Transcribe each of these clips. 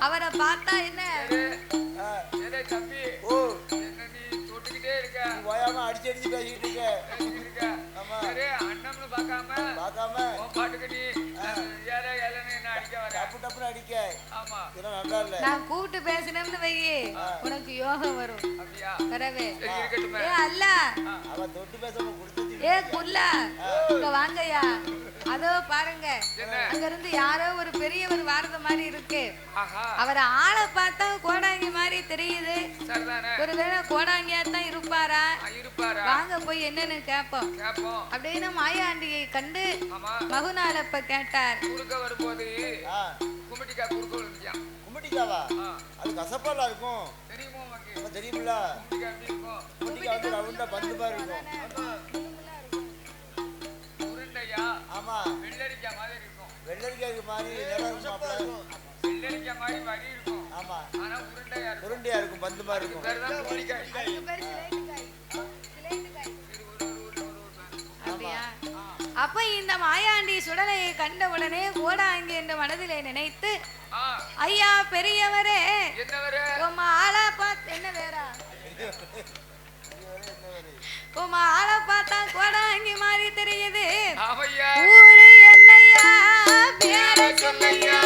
அவரை பார்த்தா என்ன? ஆ, ஏலே தம்பி ஓ என்ன நீ தொட்டுக்கிட்டே இருக்க நீ ஓயாம அடிச்சு அடிச்சு பேசிட்டு இருக்க பேசிக்கிட்டு இருக்க அண்ணம்னு பார்க்காம பார்க்காம உன் பாட்டுக்கு நீ நான் கூப்பிட்டு பேசினேன்னு வையி உனக்கு யோகம் வரும். அப்படியா? வரவே அல்ல. அவ தொட்டு பேசாம கொடுத்து ஏ குல்லா. இங்க வாங்கய்யா. அதோ பாருங்க? அங்க இருந்து யாரோ ஒரு பெரியவர் வாரத மாதிரி இருக்கு. அவரை ஆளை பார்த்தா கோடாங்கி மாதிரி தெரியுது. ஒருவேளை கோடாங்கியா தான் இருப்பாரா? வாங்க போய் என்னன்னு கேட்போம் கேப்போம். அப்படின்னு மாயாண்டியை கண்டு ஆமா. மகுநாளப்ப கேட்டார். குறுக்க வரும்போது ஆ. கும்பிட்டிக்கா குறுக்க விழுந்தியா கும்பிட்டிக்காவா? ஆ. அது கசப்பாலாம் இருக்கும். தெரியுமோ தெரியுமில்ல? கும்பிட்டிக்கா எப்படி இருக்கும்? கும்பிட்டிக்கா வந்து ரவுண்டா பந்து மாதிரி இருக்கும். இருக்கும் வெள்ளரிக்காய் மாதிரி நிறம் இருக்கும். வெள்ளரிக்காய் மாதிரி வரி இருக்கும். ஆமா. ஆனா உருண்டையா இருக்கும். உருண்டையா இருக்கும் பந்து மாதிரி இருக்கும். பேர் தான் அப்ப இந்த மாயாண்டி சுடலையை கண்ட உடனே கோடாங்கி என்று மனதிலே நினைத்து ஐயா பெரியவரே என்ன வர உம்ம ஆளா பார்த்து என்ன வேறா உம்ம ஆளை பார்த்தா கோடாங்கி மாதிரி தெரியுது. ஊரு என்னையா? பேர சொல்லையா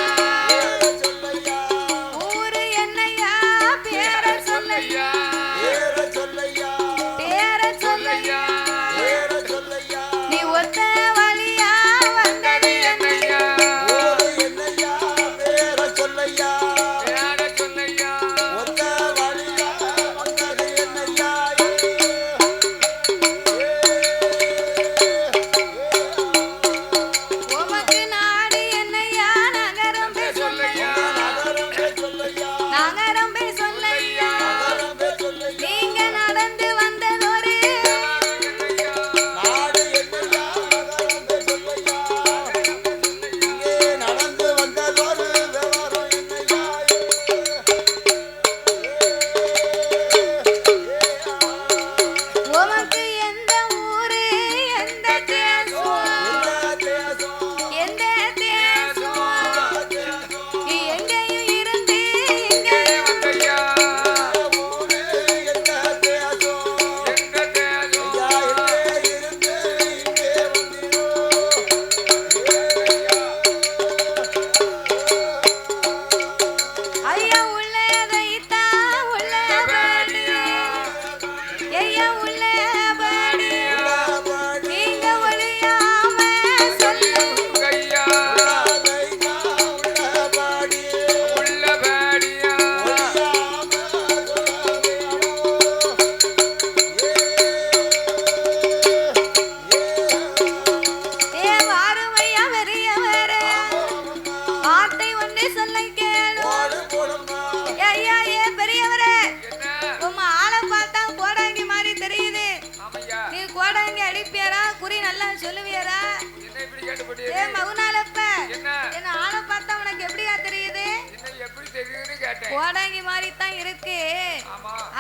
கோடாங்கி அடிப்பியரா? குறி நல்லா சொல்லுவியரா? என்ன இப்படி கேட்டுப்படி ஏ மகுநாளப்ப என்ன? என்ன ஆளை பார்த்தா உனக்கு எப்படியா தெரியுது? எப்படி தெரியுதுன்னு கேட்டேன். கோடாங்கி மாதிரி தான் இருக்கு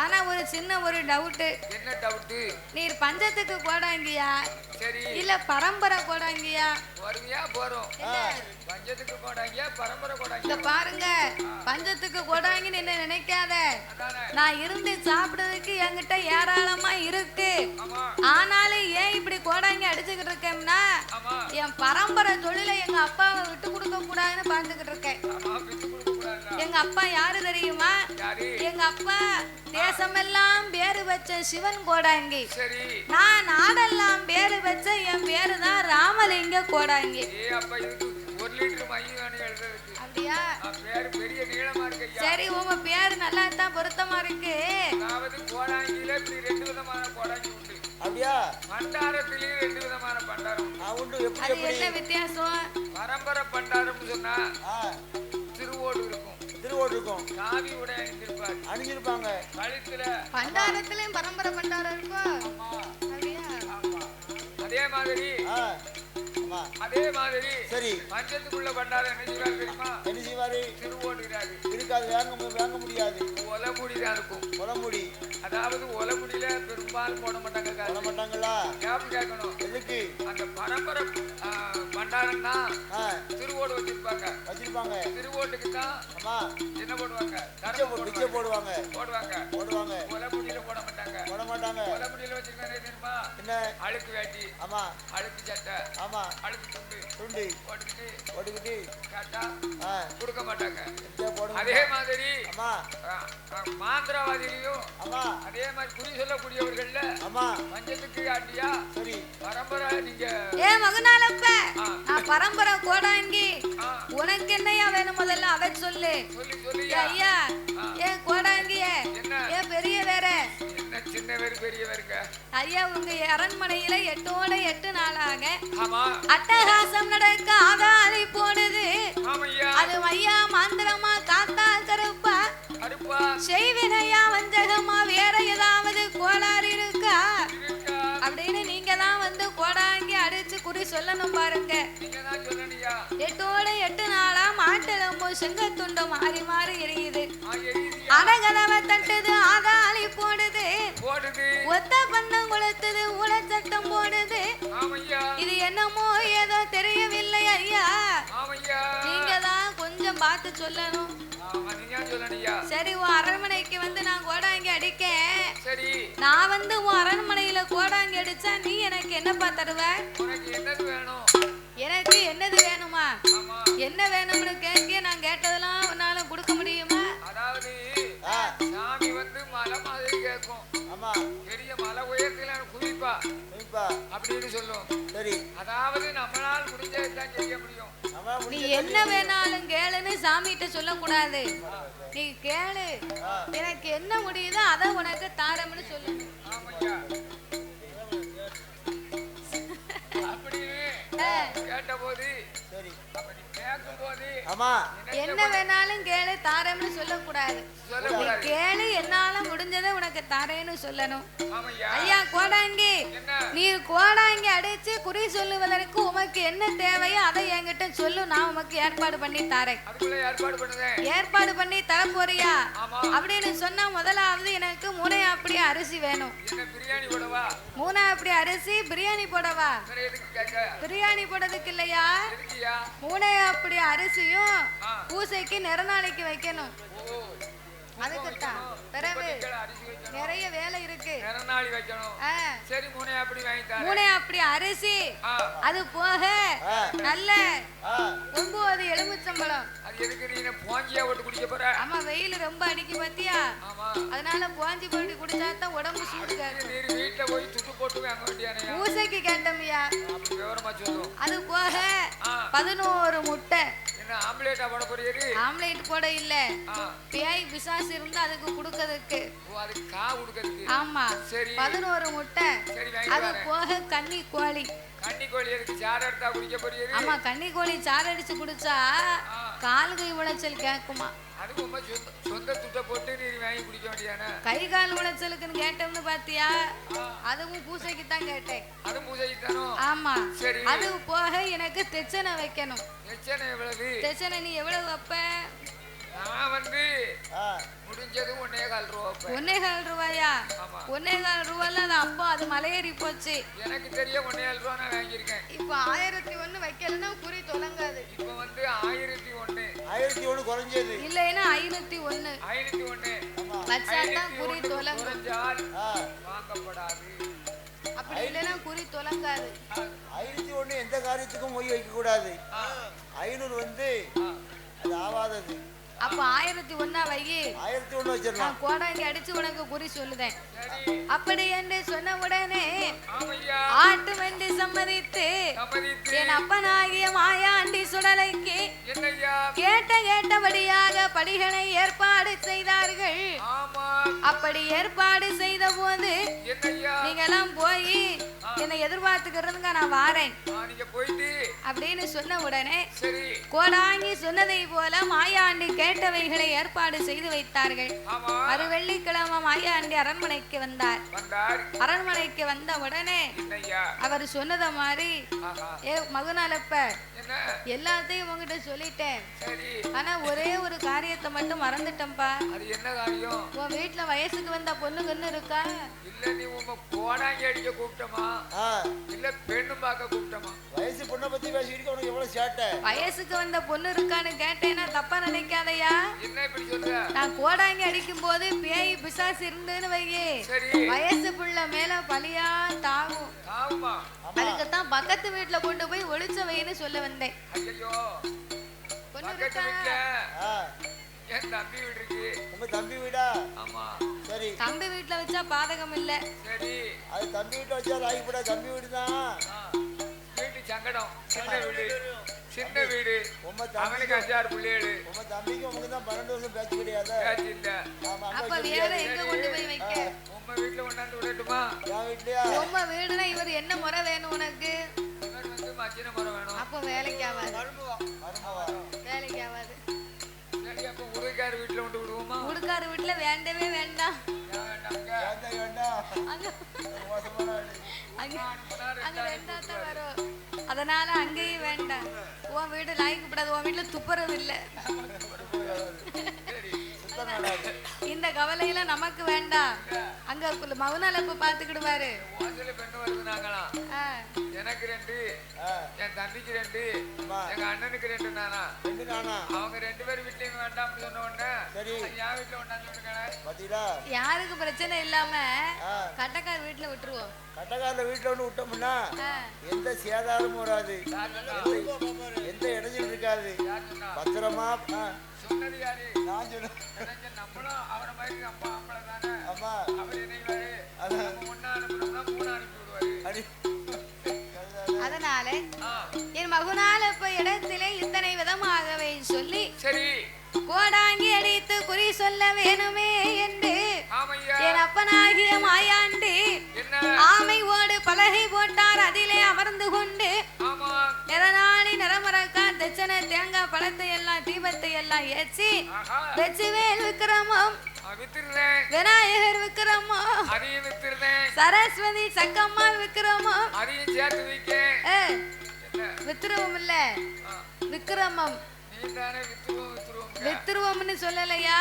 ஆனா ஒரு சின்ன ஒரு டவுட்டு என்ன டவுட்டு நீர் பஞ்சத்துக்கு கோடாங்கியா? சரி. இல்ல பரம்பரை கோடாங்கியா? வருவியா போறோம். பஞ்சத்துக்கு போடாங்க பரம்பரை இங்க பாருங்க. பஞ்சத்துக்கு கோடாங்கின்னு என்ன நினைக்காத? நான் இருந்து சாப்பிடுறதுக்கு என்கிட்ட ஏராளமா இருக்கு. ஆனாலும் ஏன் இப்படி கோடாங்கி அடிச்சுக்கிட்டு இருக்கேன்னா என் பரம்பரை தொழிலை எங்க அப்பாவை விட்டு கொடுக்க கூடாதுன்னு பார்த்துக்கிட்டு இருக்கேன். எங்க அப்பா யாரு தெரியுமா? யாரு? எங்க அப்பா தேசமெல்லாம் பேரு வச்ச சிவன் கோடாங்கி. சரி. நான் நாடெல்லாம் பேரு வச்ச என் பேரு தான் ராமலிங்க கோடாங்கி. அப்படியா? சரி உங்க பேரு நல்லா தான் பொருத்தமா இருக்கு. அதாவது கோடாங்கில இப்படி ரெண்டு விதமான கோடாங்கி உண்டு. அப்படியா? ரெண்டு விதமான பண்டாரம் அது என்ன வித்தியாசம்? பரம்பரை பண்டாரம்னு சொன்னா திருவோடு இருக்கும். திருவோடு இருக்கும் காவி உடை அணிந்திருப்பார். அணிஞ்சிருப்பாங்க. கழுத்துல. பண்டாரத்திலயும் பரம்பரை பண்டாரம் இருக்கும் ஆமா. அப்படியா? ஆமா. அதே மாதிரி அதே மாதிரி சரி. பஞ்சத்துக்குள்ள பண்டாரம் என்ன செய்வார் தெரியுமா? என்ன செய்வாரு? திருவோடுகிறாரு இருக்கா இருக்காது வாங்க முடியாது. ஒலமுடி தான் இருக்கும். உடம்புடி அதாவது ஒலமுடியில பெரும்பாலும் போட மாட்டாங்க போட மாட்டாங்களா? ஞாபகம் கேட்கணும். எதுக்கு? அந்த பரம்பரை பண்டாரம்னா திருவோடு வச்சிருப்பாங்க. வச்சிருப்பாங்க. திருவோட்டுக்கு தான் என்ன போடுவாங்க? போடுவாங்க. போடுவாங்க. போடுவாங்க. போடுவாங்க. ஒலமுடியில போட மாட்டாங்க. போட மாட்டாங்க. ஒலமுடியில வச்சிருக்காங்க தெரியுமா? என்ன? அழுக்கு வேட்டி. ஆமா. அழுக்கு சட்டை. ஆமா. அழுக்கு துண்டு. துண்டு. போட்டுக்கிட்டு போட்டுக்கிட்டு. கேட்டா கொடுக்க மாட்டாங்க. அதே மாதிரி அம்மா ஆ, ஆ, மாந்திரவாதிலையும் அம்மா அதே மாதிரி குறி சொல்லக்கூடியவர்கள்ல அம்மா மஞ்சத்துக்கு ஆட்டியா சரி. பரம்பரை நீங்க ஏ மகனாலப்ப. நான் பரம்பரை கோடாங்கி உனக்கு என்னையா வேணும் முதல்ல? அதை சொல்லு. சொல்லி ஏ சொல்லியா ஐயா ஏன் கோடாங்கிய என்ன? ஏன் பெரிய வேற. என்ன சின்னவர் பெரியவருங்க ஐயா உங்க அரண்மனையில எட்டோட எட்டு நாளாக. அட்டகாசம் நடக்க போடுது ஆமையா? அது ஐயா மாந்திரமா காத்தா கருப்பா. செய்வினையா வஞ்சகமா வேற ஏதாவது கோளாறு இருக்கா? அப்படின்னு நீங்க தான் வந்து கோடாங்கி அடிச்சு குறி சொல்லணும் பாருங்க. எட்டோட எட்டு நாளா மாட்டெலும்பு செங்கத்துண்டு மாறி மாறி எரியுது. அடகதவை தட்டுது ஆதாளி போடுது. போடுது. ஒத்த பந்தம் கொளுத்துது ஊழச்சட்டம் போடுது. இது என்னமோ ஏதோ தெரியவில்லை ஐயா. நீங்க தான் கொஞ்சம் பார்த்து சொல்லணும். ஆமா நீங்க சொல்லணியா சரி உன் அரண்மனைக்கு வந்து நான் கோடாங்கி அடிக்கேன். சரி. நான் வந்து உன் அரண்மனையில கோடாங்கி அடிச்சா நீ எனக்கு என்னப்பா தருவ? உனக்கு என்னது வேணும்? எனக்கு என்னது வேணுமா? ஆமா. என்ன வேணும்னு கேட்க நான் கேட்டதெல்லாம் உன்னால கொடுக்க முடியுமா? அதாவது சாமி வந்து மலை மாதிரி கேட்கும் ஆமா. பெரிய மலை உயரத்துல குதிப்பா. சரிப்பா அப்படின்னு சொல்லும். சரி. அதாவது நம்மளால் முடிஞ்சதை தான் செய்ய முடியும். நீ என்ன வேணாலும் கேளுன்னு சாமிகிட்ட சொல்லக்கூடாது. நீ கேளு. எனக்கு என்ன முடியுதோ அதை உனக்கு தாரம்னு ஆமையா. அப்படின்னு ஆ. கேட்டபோது சரி. என்ன வேணாலும் கேளு தாரம்னு சொல்லக்கூடாது. கேளு என்னால முடிஞ்சதை உனக்கு தாரேன்னு சொல்லணும். ஆமையா ஐயா கோடாங்கி நீ கோடாங்கி அடிச்சு குறி சொல்லுவதற்கு உமக்கு என்ன தேவையோ அதை என்கிட்ட சொல்லு நான் உமக்கு ஏற்பாடு பண்ணி தரேன். அதுக்குள்ள ஏற்பாடு பண்ணி தர போறியா? ஆமா. அப்படின்னு சொன்னா முதலாவது எனக்கு மூணை அப்படி அரிசி வேணும். என்ன பிரியாணி போடவா? மூணா அப்படி அரிசி பிரியாணி போடவா? வேற எதுக்கு கேட்க? பிரியாணி போடுறதுக்கு இல்லையா? மூணை அப்படி அரிசியும் ஆ. பூசைக்கு நிறநாளைக்கு வைக்கணும். அதுக்குத்தான் பிறகு நிறைய வேலை இருக்கு. நிறநாளி வைக்கணும். ஆ, சரி மூணை அப்படி வாங்கி தரேன். மூணை அப்படி அரிசி. அது போக நல்ல ஒன்பது எலுமிச்சம்பழம். அது எதுக்கு நீ என்ன போஞ்சியா போட்டு குடிக்க போற? ஆமா வெயில் ரொம்ப அடிக்கு பாத்தியா? அதனால போஞ்சி போட்டு குடிச்சா தான் உடம்பு சூடு கேட்கும் நீ வீட்டுல போய் துட்டு போட்டு வாங்க வேண்டியானே பூசைக்கு கேட்டோம்யா. அப்படி விவரமா சொல்லும். அது போக பதினோரு முட்டை. என்ன ஆம்லேட்டா போட போறீரு ஆம்லேட் போட இல்ல. ஆ. பேய் பிசாசு இருந்தா அதுக்கு கொடுக்கறதுக்கு. ஓ அதுக்கு கா கொடுக்கறதுக்கு. ஆமா. சரி. பதினோரு முட்டை. அது போக கன்னி கோழி. கன்னி கோழி சாறு எடுத்தா குடிக்க போறீரு ஆமா கன்னி கோழி சாறு அடிச்சு குடிச்சா கால் கை உளைச்சல் உங்க சொந்த துட்டை போட்டு நீ வாங்கி குடிக்க வேண்டியானே கை கால் உளைச்சலுக்குன்னு கேட்டோம்னு பாத்தியா? அதுவும் பூசைக்கு தான் கேட்டேன். அது பூஜைக்கு தானோ ஆமா. சரி. அது போக எனக்கு தெச்சனை வைக்கணும். எவ்வளவு? தெச்சனை நீ எவ்வளவு வைப்ப? நான் வந்து முடிஞ்சது ஒன்னே கால் ரூபா வைப்பேன். ஒன்னே கால் ரூபாயா? ஒன்னே கால் ரூபாய்ல அது அப்போ அது மலையேறி போச்சு. எனக்கு தெரிய ஒன்னே கால் ரூபா நான் வாங்கியிருக்கேன். இப்போ ஆயிரத்தி ஒண்ணு வைக்கலன்னா குறி தொலங்காது இப்போ வந்து ஆயிரத்தி ஒண்ணு. ஆயிரத்தி ஒண்ணு குறைஞ்சது. இல்லைன்னா ஐநூத்தி ஒண்ணு. ஆயிரத்தி ஒண்ணு. ஆமா. வச்சாதான் குறி ஆ. வாங்கப்படாது. அப்படி இல்லைன்னா குறி தொலங்காது ஆயிரத்தி ஒண்ணு எந்த காரியத்துக்கும் மொய் வைக்க கூடாது ஐநூறு வந்து. அது ஆவாதது. அப்ப ஆயிரத்தி ஒன்னா வை. ஆயிரத்தி ஒண்ணு வச்சிடலாம். நான் கோடாங்கி அடிச்சு உனக்கு குறி சொல்லுதேன். அப்படி என்று சொன்ன உடனே ஆட்டு வண்டி சம்மதித்து என் அப்பனாகிய மாயாண்டி சுடலைக்கு கேட்ட கேட்டபடியாக படிகளை ஏற்பாடு செய்தார்கள். ஆமா. அப்படி ஏற்பாடு செய்த போது என்னய்யா நீங்க எல்லாம் போய் என்னை எதிர்பார்த்துக்கிறதுங்க நான் வாரேன். அப்படின்னு சொன்ன உடனே சரி. கோடாங்கி சொன்னதை போல மாயாண்டி கேட்டவைகளை ஏற்பாடு செய்து வைத்தார்கள். மறு வெள்ளிக்கிழமை மாயாண்டி அரண்மனைக்கு வந்தார். அரண்மனைக்கு வந்த உடனே அவர் சொன்னத மாதிரி ஏ மகனாலப்ப என்ன? எல்லாத்தையும் உங்ககிட்ட சொல்லிட்டேன். ஆனா ஒரே ஒரு காரியத்தை மட்டும் மறந்துட்டேன்ப்பா. அது என்ன காரியம்? உன் வீட்டுல வயசுக்கு வந்த பொண்ணு கண்ணு இருக்கா? இல்ல நீ உங்க கோடாங்கி அடிக்க கூப்பிட்டமா? இல்ல பெண்ணு பார்க்க கூப்பிட்டமா? வயசு பொண்ணை பத்தி பேசிக்கிட்டு உனக்கு எவ்வளவு சேட்டை? வயசுக்கு வந்த பொண்ணு இருக்கான்னு கேட்டேன்னா தப்பா நினைக்காதயா? என்ன இப்படி சொல்ற? நான் கோடாங்கி அடிக்கும் போது பேய் பிசாசு இருந்துன்னு வையே. சரி. வயசு புள்ள மேல பலியா தாவும். ஆமா. அதுக்குத்தான் பக்கத்து வீட்டுல கொண்டு போய் ஒளிச்ச வைன்னு சொல்ல வந்தேன். இருக்கா? என் தம்பி வீடு இருக்கு உங்க தம்பி வீடா? ஆமா. சரி. தம்பி வீட்டுல வச்சா பாதகம் இல்ல. சரி. அது தம்பி வீட்டை வச்சா ராகிப்படா தம்பி வீடு தான் ஆ, வீட்டு சங்கடம். சின்ன வீடு. சின்ன வீடு. உங்க தம்பி அவனுக்கு அஞ்சாறு பிள்ளைகள் உங்க தம்பிக்கு உனக்கு தான் பன்னெண்டு வருஷம் பேச்சு கிடையாது. பேச்சு இல்ல. ஆமா அப்ப வேற எங்க கொண்டு போய் வைக்க? உங்க வீட்டுல கொண்டாந்து விடட்டுமா? என் வீட்லயா வீடுனா இவர் என்ன முறை வேணும் உனக்கு? இவர் வந்து மச்சின மரம் வேணும். அப்போ வேலைக்கு ஆகாது வேலைக்கு ஆகாது சரி அப்ப உருக்கார் வீட்டுல கொண்டு விடுவோமா? உடுக்காரு வீட்டுல வேண்டவே வேண்டாம். அங்க. அங்க அங்க வரும். அதனால அங்கேயும் வேண்டாம். உன் வீடு லாய்க்கப்படாது உன் வீட்டுல துப்புரவு இல்ல. இந்த கவலையெல்லாம் நமக்கு வேண்டாம். அங்க மவுனாலப்பு பாத்துக்கிடுவாரு? எனக்கு ரெண்டு என் தம்பிக்கு ரெண்டு. எங்க அண்ணனுக்கு ரெண்டு நானா? ரெண்டு நானா? அவங்க ரெண்டு பேரும் வீட்லயும் வேண்டாம்னு சொன்ன உடனே என் வீட்டுல பாத்தீங்களா? யாருக்கு பிரச்சனை இல்லாம கட்டக்கார் வீட்டுல விட்டுருவோம். கட்டக்காரில் வீட்டில் ஒன்று விட்டோம்னா எந்த சேதாரமும் வராது? எந்த- இடைஞ்சலும் இருக்காது? பத்திரமா அதனால என் மகுனாலப்ப இடத்திலே இத்தனை விதமாகவே சொல்லி சரி. கோடாங்கி அடித்து குறி சொல்ல வேணுமே என்று என் அப்பனாகிய மாயாண்டி என்ன? ஆமை ஓடு பலகை போட்டார். அதிலே அமர்ந்து கொண்டு ஆமா. தச்சனை தேங்காய் பழத்தை எல்லாம் தீபத்தை எல்லாம் ஆஹா. வெச்சுவேல் வித்துருந்தேன் விநாயகர் வித்துருந்தேன். சரஸ்வதி ஏ, என்ன? வித்துருவம் இல்ல. ஆ, தானே வித்துருவம்னு சொல்லலையா?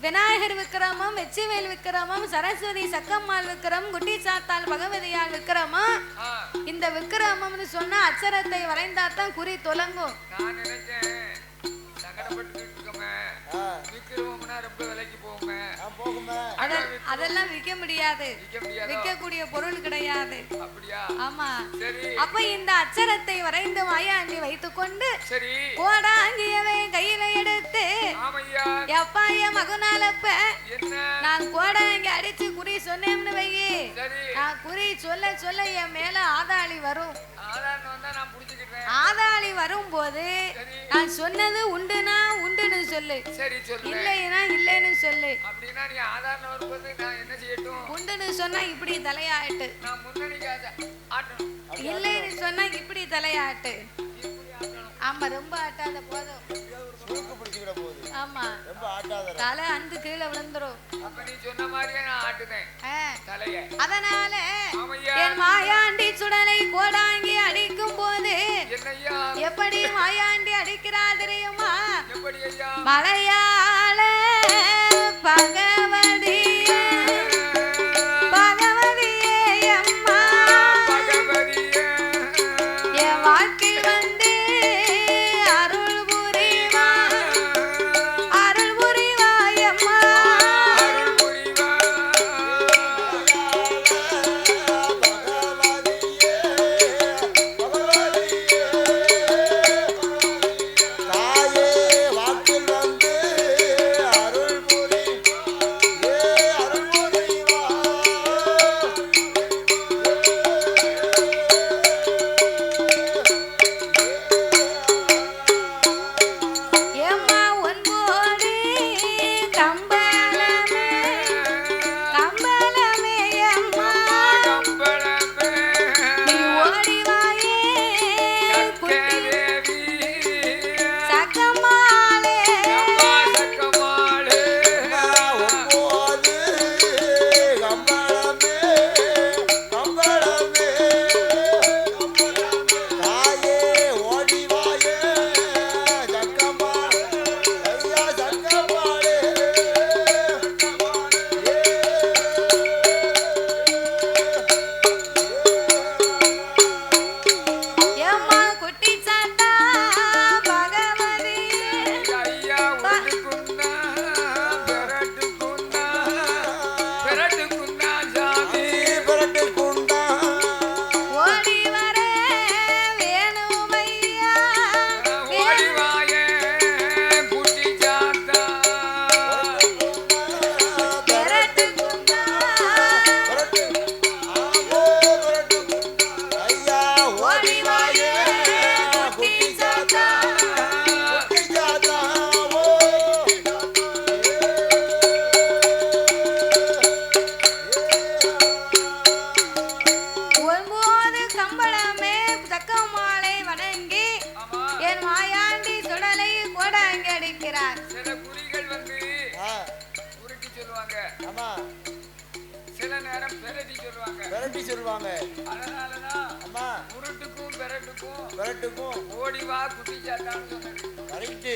விநாயகர் விக்கிரமம் வெச்சிவேல் விக்கிரமம் சரஸ்வதி சக்கம்மாள் விக்கிரம் குட்டி சாத்தாள் பகவதியால் விக்கிரமம் இந்த விக்கிரமம்னு சொன்னா அச்சரத்தை வரைந்தாதான் குறி தொலங்கும். ரொம்ப விலைக்கு அத- அதெல்லாம் விற்க முடியாது. விற்க முடியாதா? விற்கக்கூடிய பொருள் கிடையாது. ஆமா. அப்ப இந்த அச்சரத்தை வரைந்து மாயாண்டி வைத்துக்கொண்டு சரி. கோடாங்கியவை கையில எடுத்து ஆமையா? எப்பாய மகுனாலப்ப நான் கோடாங்கி அடிச்சு குறி சொன்னேன்னு சரி. நான் குறி சொல்ல சொல்ல என் மேல ஆதாளி வரும் ஆதாரம் வந்தா நான் புடிச்சுக்கிட்டேன் ஆதாளி வரும்போது நான் சொன்னது உண்டுனா உண்டுன்னு சொல்லு. சரி சொல்லு இல்லைன்னா இல்லைன்னு சொல்லு. அப்படின்னா நீ ஆதாரம் வரும்போது நான் என்ன செய்யட்டும்? உண்டுன்னு சொன்னா இப்படி தலையாட்டு. நான் ஆசை- ஆட்டணும். இல்லைன்னு சொன்னா இப்படி தலையாட்டு. ஆமா ரொம்ப ஆட்டாத போதும். சுருக்கு ஆமா. ரொம்ப ஆட்டாதரா தலை அந்து கீழே விழுந்துரும். அப்ப நீ சொன்ன மாதிரியே நான் ஆட்டுனேன். ஆ, தலைய. அதனால என் மாயாண்டி எப்படி மாயாண்டி அடிக்கிறா தெரியுமா? எப்படி விரட்டி சொல்லுவாங்க. அம்மா. உருட்டுக்கும் பெரட்டுக்கும் விரட்டுக்கும். ஓடி வா குட்டி சாத்தான்னு சொன்னது கரெக்டு.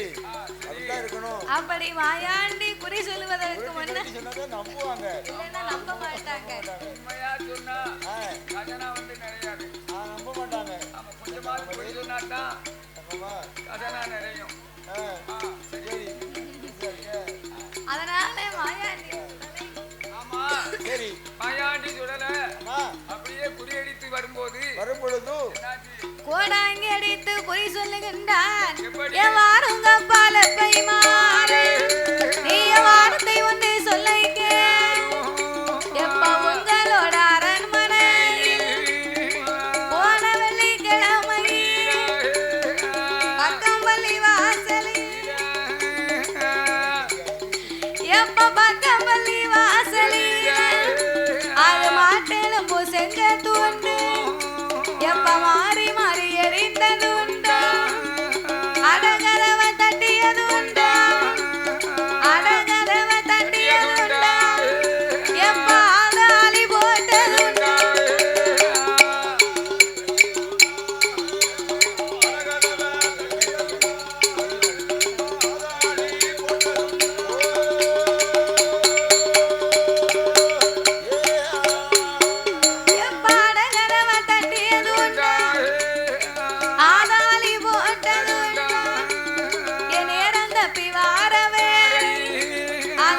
அப்படிதான் இருக்கணும். அப்படி மாயாண்டி குறி சொல்லுவதற்கு முன்ன சொன்னாதான் நம்புவாங்க. இல்லைன்னா நம்ப மாட்டாங்க. உண்மையா சொன்னா ஆ, கஜனா வந்து நிறையாது. ஆ, நம்ப மாட்டாங்க. சொன்னா தான். கஜனா நிறையும். ஆ, குறியடித்து வரும்போது வரும் பொழுது என்னாச்சு கோடாங்கி அடித்து குறி சொல்லுகின்றான் எப்படி? எவாருங்க பாலப்பை மாறு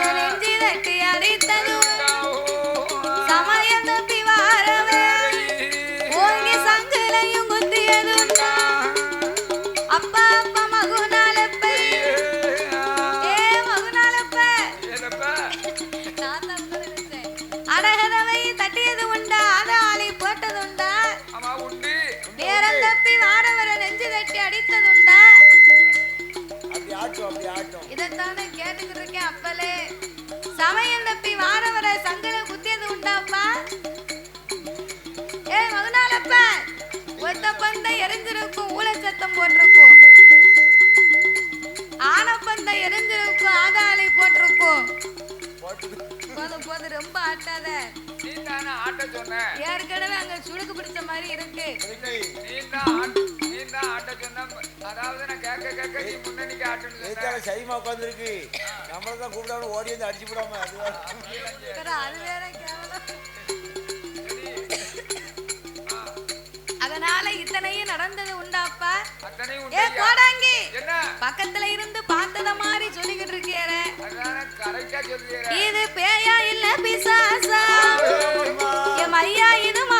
அதை நெஞ்சி தட்டி அடித்தது ஆட்டும் அப்படி ஆட்டும். இதைத்தானே கேட்டுக்கிட்டு இருக்கேன் அப்பலே. சமயம் தப்பி வாரவரை சங்கல குத்தியது உண்டாப்பா? ஏ மகனாலப்ப ஒத்த பந்தை எரிஞ்சிருக்கும் ஊழ சத்தம் போட்டிருக்கும் ஆனப்பந்தை எரிஞ்சிருக்கும் ஆதாளி போட்டிருக்கும். போட்டு போதும் போதும் ரொம்ப ஆட்டாத. ஏற்கனவே அங்க சுடுக்கு பிடிச்ச மாதிரி இருக்கு. தான் ஆட்ட நீ தான் ஆட்ட சொன்ன அதாவது நான் கேட்க கேட்க நீ முன்னணிக்கு ஆட்டுன்னு எதுக்காக சொன்ன சைமா உட்காந்துருக்கு நம்மள தான் கூப்பிடாம ஓடி வந்து அடிச்சு விடாம அதனால இத்தனையும் நடந்தது உண்டாப்பா? ஏ உண்டு கோடாங்கி! என்ன? பக்கத்துல இருந்து பார்த்தத மாதிரி சொல்லிக்கிட்டு சொல்லுகிற இது பேயா இல்ல பிசாசா? எம் ஐயா இது மாந்திரமா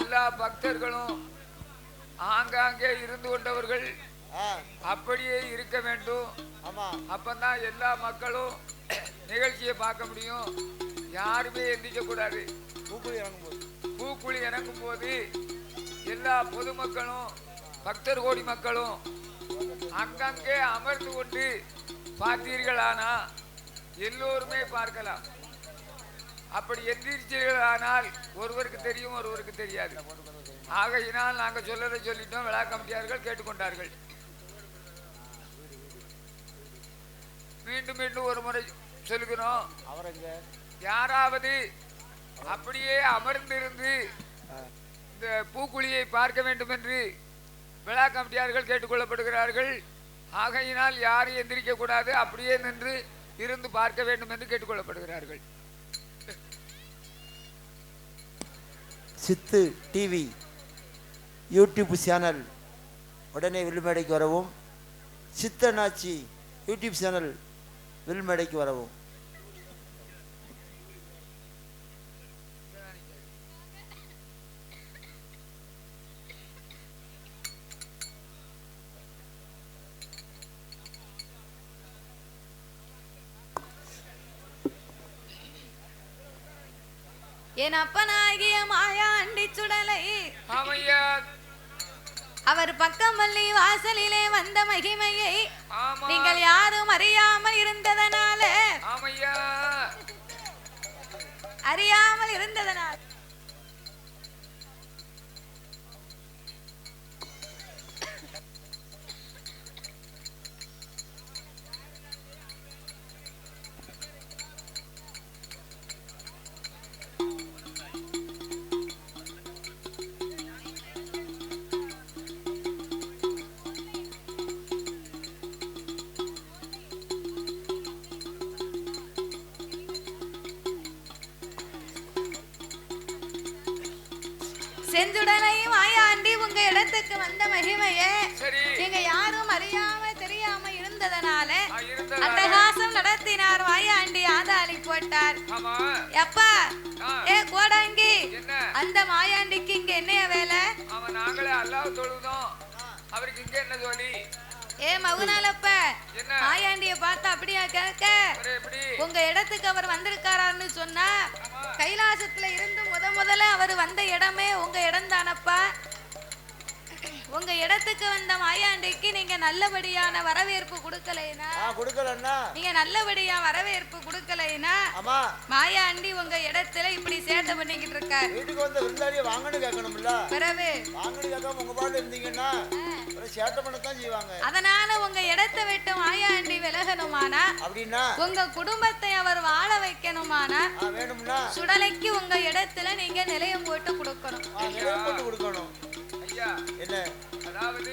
எல்லா பக்தர்களும் ஆங்காங்கே இருந்து கொண்டவர்கள் அப்படியே இருக்க வேண்டும். அப்பதான் எல்லா மக்களும் நிகழ்ச்சியை பார்க்க முடியும். யாருமே எந்திரிக்க கூடாது. பூக்குழி இறங்கும்போது. பூக்குழி இறங்கும் போது எல்லா பொதுமக்களும் பக்தர் கோடி மக்களும் அங்கங்கே அமர்ந்து கொண்டு பார்த்தீர்களானா எல்லோருமே பார்க்கலாம். அப்படி எந்திரிச்சீர்களானால் ஒருவருக்கு தெரியும் ஒருவருக்கு தெரியாது. ஆகையினால் நாங்கள் சொல்லதை சொல்லிட்டோம் விழா கமிட்டியார்கள் கேட்டுக்கொண்டார்கள். மீண்டும் மீண்டும் ஒரு முறை சொல்லுகிறோம். யாராவது அப்படியே அமர்ந்திருந்து இந்த பூக்குழியை பார்க்க வேண்டும் என்று விழா கமிட்டியார்கள் கேட்டுக்கொள்ளப்படுகிறார்கள். ஆகையினால் யாரும் எந்திரிக்க கூடாது அப்படியே நின்று இருந்து பார்க்க வேண்டும் என்று கேட்டுக்கொள்ளப்படுகிறார்கள். சித்து டிவி யூடியூப் சேனல் உடனே வில்மேடைக்கு வரவும் சித்தனாச்சி யூடியூப் சேனல் வில்மேடைக்கு வரவும். என் அப்பனாகிய மாயாண்டி சுடலை. அவர் பக்கம் பள்ளி வாசலிலே வந்த மகிமையை நீங்கள் யாரும் அறியாமல் இருந்ததனால. அறியாமல் இருந்ததனால். மாயாண்டிக்கு இங்க என்னைய வேலை? அவன் நாங்களே அல்லாஹ் தொழுதோம். அவருக்கு இங்க என்ன சொல்லி ஏ மகுனாலப்ப என்ன? மாயாண்டிய பார்த்து அப்படியா கேட்க? உங்க இடத்துக்கு அவர் வந்திருக்காரான்னு சொன்னா கைலாசத்துல இருந்து முத முதல்ல அவர் வந்த இடமே உங்க இடம் தானப்பா? உங்க இடத்துக்கு வந்த மாயாண்டிக்கு நீங்க நல்லபடியான வரவேற்பு கொடுக்கலைனா? நீங்க நல்லபடியா வரவேற்பு கொடுக்கலைனா? ஆமா. மாயாண்டி உங்க இடத்துல இப்படி சேட்டை பண்ணிக்கிட்டு இருக்காரு. வீட்டுக்கு வந்த விருந்தாளியை வாங்கன்னு கேட்கணும்ல? பிறகு வாங்கன்னு கேட்காம உங்க பாட்டு இருந்தீங்கன்னா சேட்டை பண்ணத்தான் செய்வாங்க. அதனால உங்க இடத்தை விட்டு மாயாண்டி விலகணுமானா? அப்படின்னா? உங்க குடும்பத்தை அவர் வாழ வைக்கணுமானா? வேணும்னா? சுடலைக்கு உங்க இடத்துல நீங்க நிலையம் போட்டு கொடுக்கணும். நிறைய போட்டு கொடுக்கணும். ஐயா என்ன? அதாவது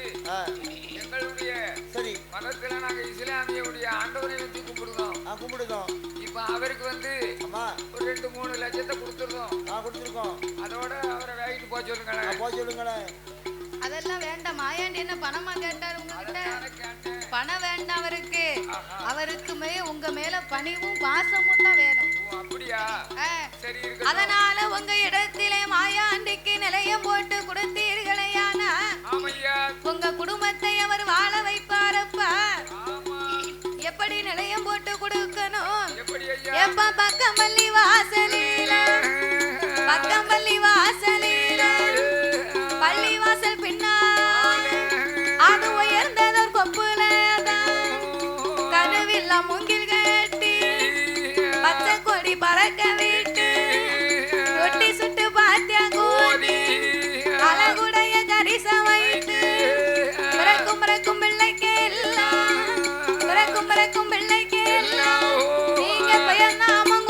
எங்களுடைய சரி. மதத்துல நாங்க இஸ்லாமியுடைய ஆண்டவரை வச்சு கும்பிடுறோம். ஆ கும்பிடுதோம். இப்ப அவருக்கு வந்து அம்மா ஒரு ரெண்டு மூணு லட்சத்தை கொடுத்துருந்தோம் ஆ கொடுத்துருக்கோம். அதோட அவரை வேகிட்டு போக சொல்லுங்களேன். போக சொல்லுங்களேன். அதெல்லாம் வேண்டாம். மாயாண்டி என்ன பணமா கேட்டாரு உங்ககிட்ட? பணம் வேண்டாம் அவருக்கு. ஆஹா. அவருக்கு மே உங்க மேல பணிவும் பாசமும் தான் வேணும். அதனால உங்க இடத்திலே மாயாண்டிக்கு நிலையம் போட்டு கொடுத்தீர்களேயானா உங்க குடும்பத்தை அவர் வாழ வைப்பாரப்பா. எப்படி நிலையம் போட்டு கொடுக்கணும்? எப்ப பக்கமல்லி வாசலில? பக்கமல்லி வாசலில? பறக்க விட்டு ரொட்டி சுட்டு பாத்தியா கூடி அழகுடைய கரிசம் வைத்து பிறக்கும் பிறக்கும் பிள்ளைக்கு எல்லாம் பிறக்கும் பிறக்கும் பிள்ளைக்கு எல்லாம். நீங்க பெயர் நாமம்